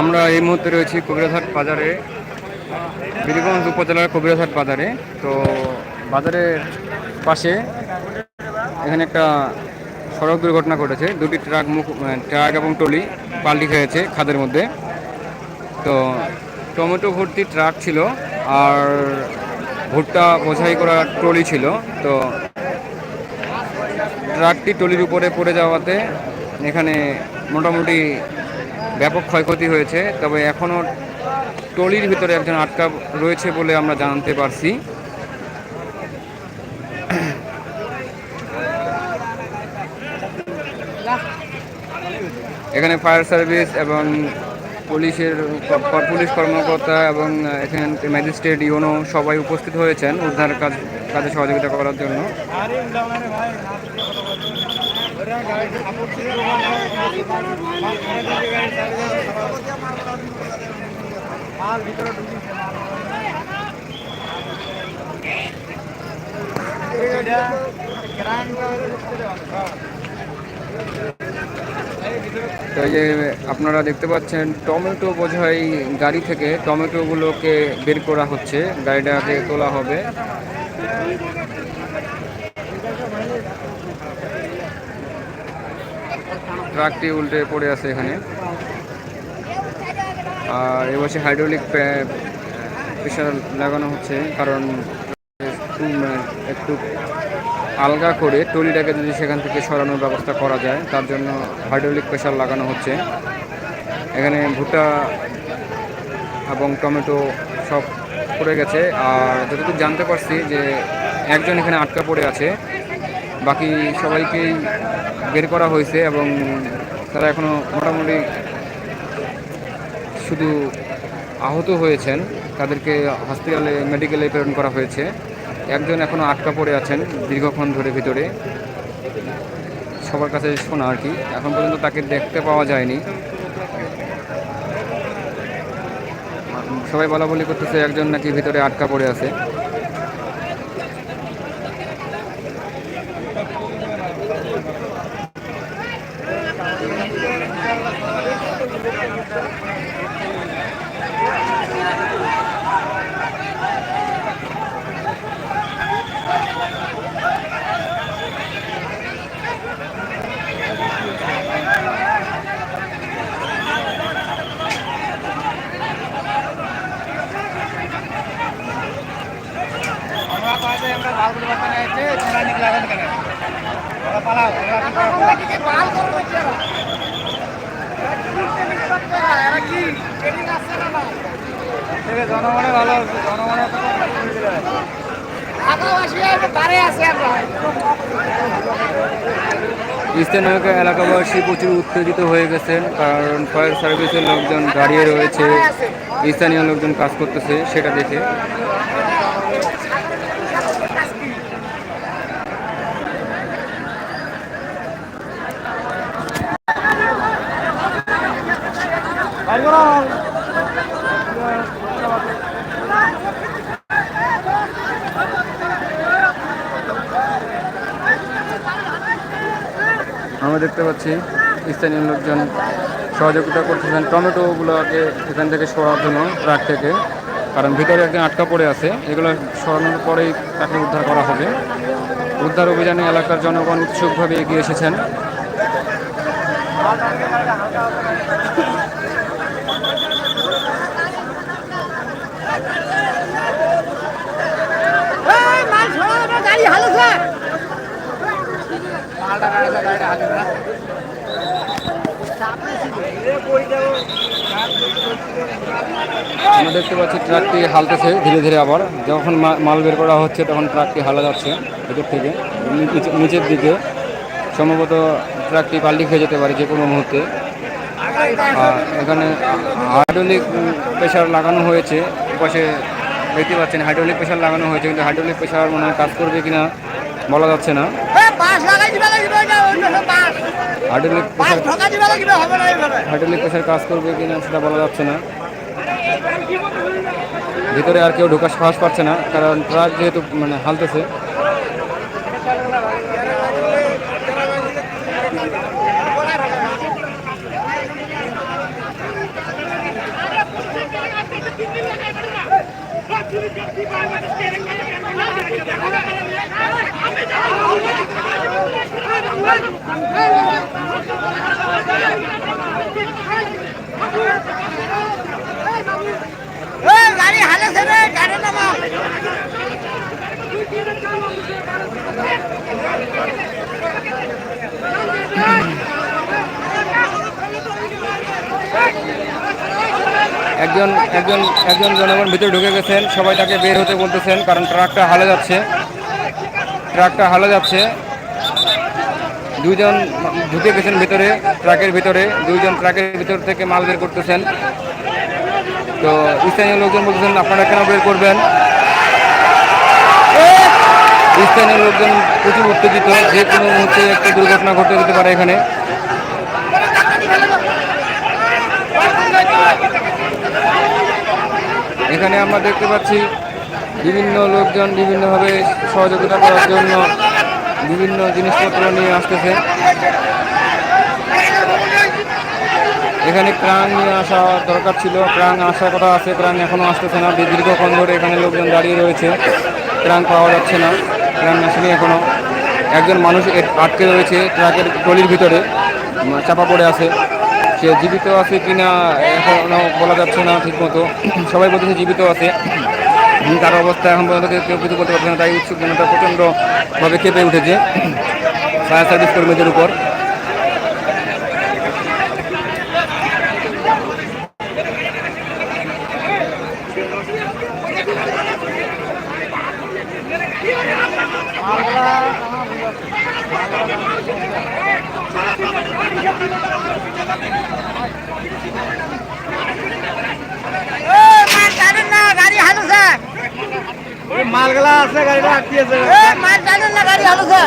আমরা এই মুহূর্তে রয়েছি কবিরাঘাট বাজারে, বীরগঞ্জ উপজেলার কবিরাঘাট বাজারে। তো বাজারের পাশে এখানে একটা সড়ক দুর্ঘটনা ঘটেছে। দুটি ট্রাক মুখ, ট্রাক এবং টলি পাল্টি খেয়েছে খাদের মধ্যে। তো টমেটো ভর্তি ট্রাক ছিল আর ভুট্টা বোঝাই করা ট্রলি ছিল। তো ট্রাকটি টলির উপরে পড়ে যাওয়াতে এখানে মোটামুটি ব্যাপক ক্ষয়ক্ষতি হয়েছে, তবে এখনও টলির ভিতরে একজন আটকা রয়েছে বলে আমরা জানতে পারছি। এখানে ফায়ার সার্ভিস এবং পুলিশের পুলিশ কর্মকর্তা এবং এখানে ম্যাজিস্ট্রেট ইউনো সবাই উপস্থিত হয়েছেন উদ্ধার কাজ, কাজে সহযোগিতা করার জন্য। তো এই যে আপনারা দেখতে পাচ্ছেন, টমেটো বোঝাই গাড়ি থেকে টমেটোগুলোকে বের করা হচ্ছে। গাড়িটাকে তোলা হবে। ট্রাকটি উল্টে পড়ে আছে এখানে। আর এবছর হাইড্রোলিক প্রেশার লাগানো হচ্ছে, কারণ একটু আলগা করে টলিটাকে যদি সেখান থেকে সরানোর ব্যবস্থা করা যায়, তার জন্য হাইড্রোলিক প্রেশার লাগানো হচ্ছে। এখানে ভুট্টা এবং টমেটো সব পড়ে গেছে। আর যতটুকু জানতে পারছি যে একজন এখানে আটকা পড়ে আছে, বাকি সবাইকেই বের করা হয়েছে এবং তারা এখনও মোটামুটি শুধু আহত হয়েছেন। তাদেরকে হসপিটালে, মেডিকেলে প্রেরণ করা হয়েছে। একজন এখনও আটকা পড়ে আছেন দীর্ঘক্ষণ ধরে ভিতরে। সবার কাছে শোনা আর কি। এখন পর্যন্ত তাকে দেখতে পাওয়া যায়নি। সবাই বলা বলি করতেছে, একজন নাকি ভিতরে আটকা পড়ে আছে। জনগণে ভালো জনগণে এলাকাবাসী প্রচুর উত্তেজিত হয়ে গেছেন, কারণ ফায়ার সার্ভিসের লোকজন দাঁড়িয়ে রয়েছে, স্থানীয় লোকজন কাজ করতেছে, সেটা দেখে। আমরা দেখতে পাচ্ছি স্থানীয় লোকজন সহযোগিতা করতেছেন। টমেটোগুলোকে এখান থেকে সরার জন্য ট্রাক থেকে। কারণ ভিতরে একজন আটকা পড়ে আছে। এগুলো সরানোর পরেই তাকে উদ্ধার করা হবে। উদ্ধার অভিযানে এলাকার জনগণ উৎসুকভাবে এগিয়ে এসেছেন। আমরা দেখতে পাচ্ছি ট্রাকটি হালতেছে ধীরে ধীরে আবার। যখন মাল বের করা হচ্ছে, তখন ট্রাকটি হালা যাচ্ছে ভেতর থেকে। নিচে- নিচের দিকে। সম্ভবত ট্রাকটি পাল্টি খেয়ে যেতে পারে যে কোনো মুহূর্তে। আর এখানে হাইড্রোলিক প্রেশার লাগানো হয়েছে। পাশে দেখতে পাচ্ছেন হাইড্রোলিক প্রেশার লাগানো হয়েছে কিন্তু হাইড্রোলিক প্রেশার মনে হয় কাজ করবে কিনা বলা যাচ্ছে না। হাইড্রোলিক প্রেশার কাজ করবে কিনা সেটা বলা যাচ্ছে না। ভিতরে আর কেউ ঢোকার সাহস পাচ্ছে না কারণ ট্রাক যেহেতু মানে হালতেছে গাড়ি হালেছে রে গাড়ি নামা একজন একজন একজন জনগণ ভিতরে ঢুকে গেছেন, সবাই তাকে বের হতে বলতেছেন, কারণ ট্রাকটা হালে যাচ্ছে। ট্রাকটা হালে যাচ্ছে। দুইজন ঢুকে গেছেন ভিতরে, ট্রাকের ভিতরে, দুইজন ট্রাকের ভিতর থেকে মাল বের করতেছেন। তো স্থানীয় লোকজন বলতেছেন, আপনারা কেন বের করবেন? স্থানীয় লোকজন প্রচুর উত্তেজিত, যে কোনো মুহূর্তে একটা দুর্ঘটনা ঘটে যেতে পারে এখানে। এখানে আমরা দেখতে পাচ্ছি বিভিন্ন লোকজন বিভিন্নভাবে সহযোগিতা করার জন্য বিভিন্ন জিনিসপত্র নিয়ে আসতেছে। এখানে প্রাণ নিয়ে আসা দরকার ছিল। প্রাণ আসার কথা আছে, প্রাণ এখনও আসতেছে না। দীর্ঘক্ষণ ধরে এখানে লোকজন দাঁড়িয়ে রয়েছে। প্রাণ পাওয়া যাচ্ছে না, প্রাণ আসেনি এখনও একজন মানুষ আটকে রয়েছে ট্রাকের টলির ভিতরে, চাপা পড়ে আছে। সে জীবিত আছে কি না এখনও বলা যাচ্ছে না ঠিকমতো। সবাই বলতেছে জীবিত আছে। তার অবস্থা এখন পর্যন্ত কেউ- কিছু করতে পারছে না। তাই উৎসুক জনতা প্রচণ্ডভাবে কেঁপে উঠেছে। ফায়ার সার্ভিস কর্মীদের উপর। মালগুলা আছে গাড়িটা আটকিয়েছে মাল জানেন না গাড়ি হালুছে